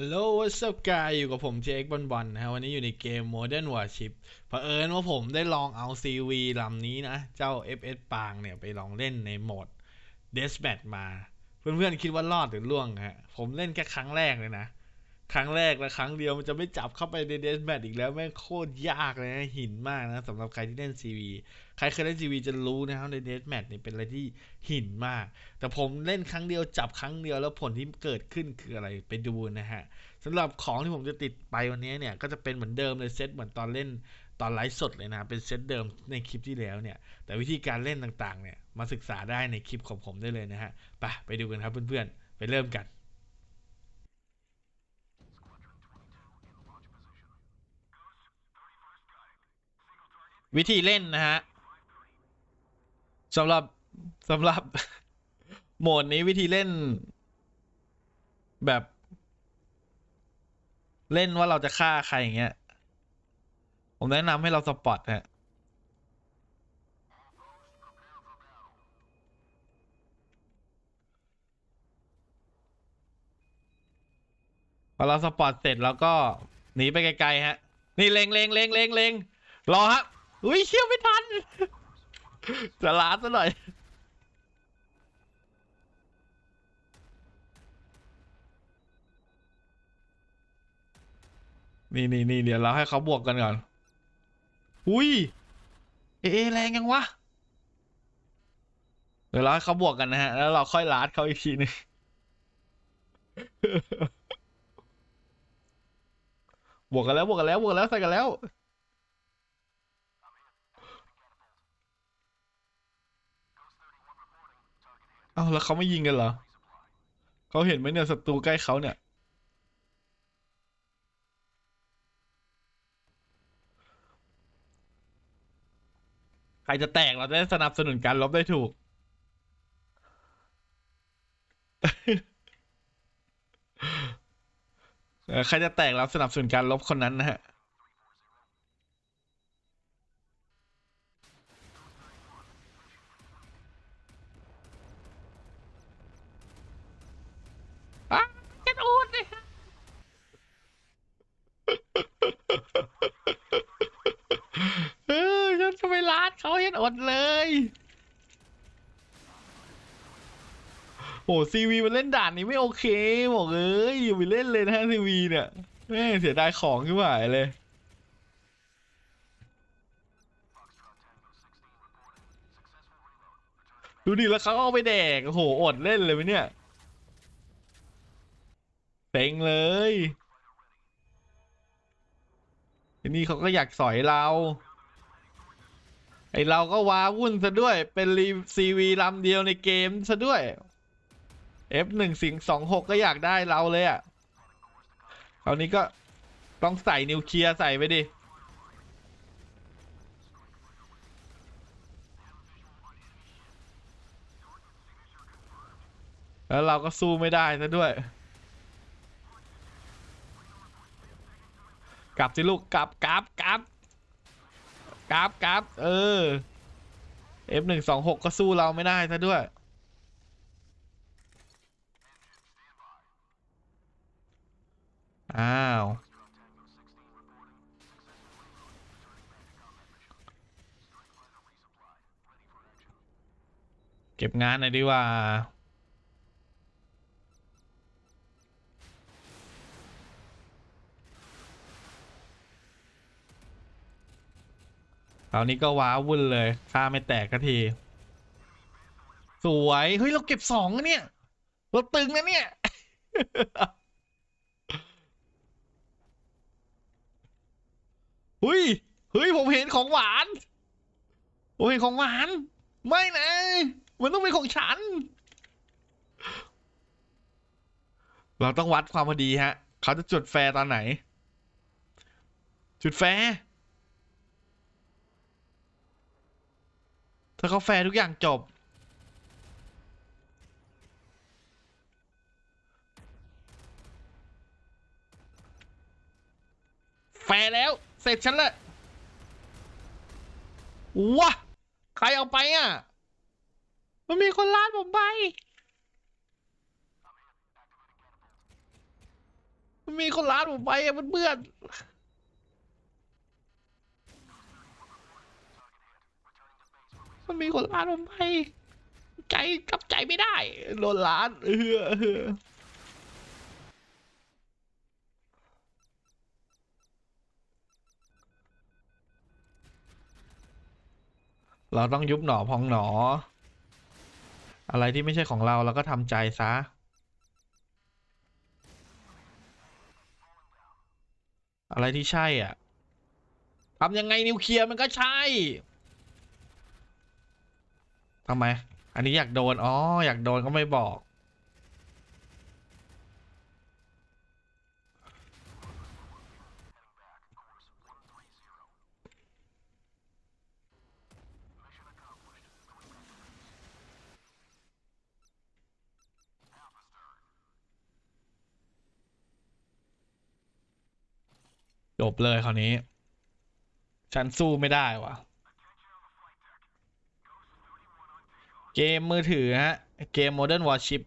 Hello what's up guy อยู่กับผมเจคบอลบอลนะฮะวันนี้อยู่ในเกม Modern Warship เผอิญว่าผมได้ลองเอา CV ลำนี้นะ เจ้า FS ปางเนี่ย ไปลองเล่นในโหมด Deathmatch มา เพื่อนๆ คิดว่ารอดหรือล่วงฮะ ผมเล่นแค่ครั้งแรกเลยนะ ครั้งแรกและครั้งเดียวมันจะไม่จับเข้าไปใน Deathmatch อีกแล้วแม่งโคตรยากเลยนะหินมากนะสำหรับใครที่เล่น CV ใครเคยเล่น CV จะรู้นะครับใน Deathmatch นี่เป็นอะไรที่หินมาก แต่ผมเล่นครั้งเดียวจับครั้งเดียวแล้วผลที่เกิดขึ้นคืออะไรไปดูนะฮะสำหรับของที่ผมจะติดไปวันนี้เนี่ยก็จะเป็นเหมือนเดิมเลยเซตเหมือนตอนเล่นตอนไลฟ์สดเลยนะ เป็นเซตเดิมในคลิปที่แล้วเนี่ย แต่วิธีการเล่นต่างๆเนี่ยมาศึกษาได้ในคลิปของผมได้เลยนะฮะไปไปดูกันครับเพื่อนๆไปเริ่มกัน วิธีเล่นนะฮะสำหรับสำหรับโหมดนี้วิธีเล่น แบบ เล่นว่าเราจะฆ่าใครอย่างเงี้ย ผมแนะนำให้เราสปอตฮะพอเราสปอตเสร็จแล้วก็หนีไปไกลๆฮะ นี่เลงเลงเลงเลงเลงรอฮะ อุ้ยเชี่ยวไม่ทันจะล้าซะหน่อย นี่นี่นี่เดี๋ยวเราให้เขาบวกกันก่อน อุ้ย เอเอแรงยังวะ เดี๋ยวเราให้เขาบวกกันนะฮะ แล้วเราค่อยลาดเขาอีกทีหนึงบวกกันแล้วบวกกันแล้วบวกกันแล้วใส่กันแล้ว อ้าแล้วเขาไม่ยิงกันเหรอเขาเห็นไหมเนี่ยศัตรูใกล้เขาเนี่ย ใครจะแตกเราจะได้สนับสนุนการลบได้ถูก ใครจะแตกเราสนับสนุนการลบคนนั้นนะฮะ เขาเห็นอดเลยโอ้ซีวีมันเล่นด่านนี้ไม่โอเคบอกเอ้ยอย่าไปเล่นเลยนะซีวีเนี่ยแม่เสียดายของขึ้นมาเลยดูดิแล้วเขาเอาไปแดกโอ้โหอดเล่นเลยไหมเนี่ยเต็งเลยทีนี้เขาก็อยากสอยเรา ไอเราก็ว้าวุ่นซะด้วย เป็นรีซีวีลำเดียวในเกมซะด้วย F หนึ่งสิงสองหกก็อยากได้เราเลยอะ่ะคราวนี้ก็ต้องใส่นิวเคลียร์ใส่ไปดิแล้วเราก็สู้ไม่ได้ซะด้วย กลับสิลูกกลับกลับกลับ กลับกลับเออ F หนึ่งสองหกก็สู้เราไม่ได้ซะด้วย อ้าว เก็บงานหน่อยดีกว่า คราวนี้ก็ว้าวุ่นเลยค่าไม่แตกก็ที สวย เฮ้ย เราเก็บสองเนี่ยเราตึงนะเนี่ยเฮ้ยเฮ้ยผมเห็นของหวาน ผมเห็นของหวาน ไม่นะ มันต้องเป็นของฉัน เราต้องวัดความพอดีฮะ เขาจะจุดแฟร์ตอนไหน จุดแฟร์ ถ้าเขาแฟร์ทุกอย่างจบ แฟร์แล้ว เสร็จฉันละวะใครเอาไปอะ มันมีคนล้านผมไป มันมีคนล้านผมไปอะเพื่อนๆ มันมีคนล้านผมไปใจกับใจไม่ได้โดนล้านเออเออเราต้องยุบหนอพองหนอ อะไรที่ไม่ใช่ของเราเราก็ทำใจซะอะไรที่ใช่อะทำยังไงนิวเคลียร์มันก็ใช่ ทำไม อันนี้อยากโดน อ๋อ อยากโดนก็ไม่บอก จบเลยคราวนี้ ฉันสู้ไม่ได้วะ เกมมือถือฮะ เกม Modern Warship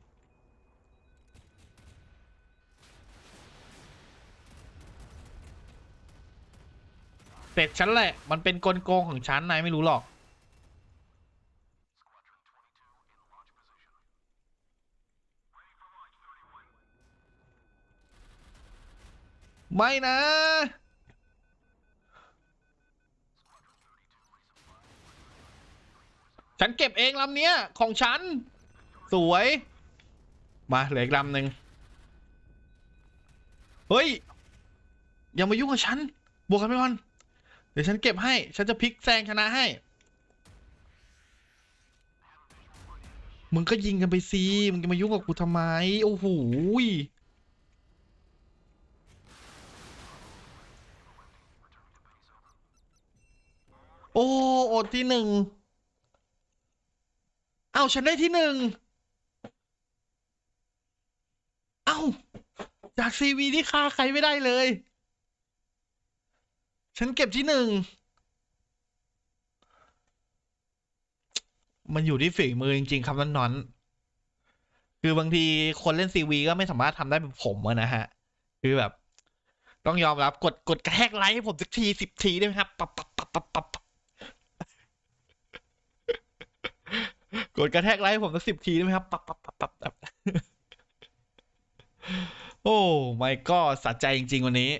เสร็จฉันแหละ มันเป็นกลโกงของฉันนายไม่รู้หรอกไม่นะ ฉันเก็บเองลำเนี้ย ของฉัน สวย มาเหลืออีกลำหนึ่งเฮ้ย อย่ามายุ่งกับฉัน บวกกันไปก่อน เดี๋ยวฉันเก็บให้ ฉันจะพลิกแซงชนะให้ มึงก็ยิงกันไปสิ มึงจะมายุ่งกับกูทำไม โอ้โหโอ้ อดที่หนึ่ง เอาฉันได้ที่หนึ่ง เอ้าจากซีวีที่ฆ่าใครไม่ได้เลย ฉันเก็บที่หนึ่ง มันอยู่ที่ฝีมือจริง ๆ ครับนอนคือบางทีคนเล่นซีวีก็ไม่สามารถทำได้แบบผมอะนะฮะ คือแบบ ต้องยอมรับกดกดกระแทกไลค์ให้ผมสักทีสิบทีได้ไหมครับปับปับปับปับปับก ดกระแทกไลค์ผมสักสิบทีได้ไหมครับปับปับปับปับปับโอ้ไม่ก็สะใจจริง ๆ วันนี้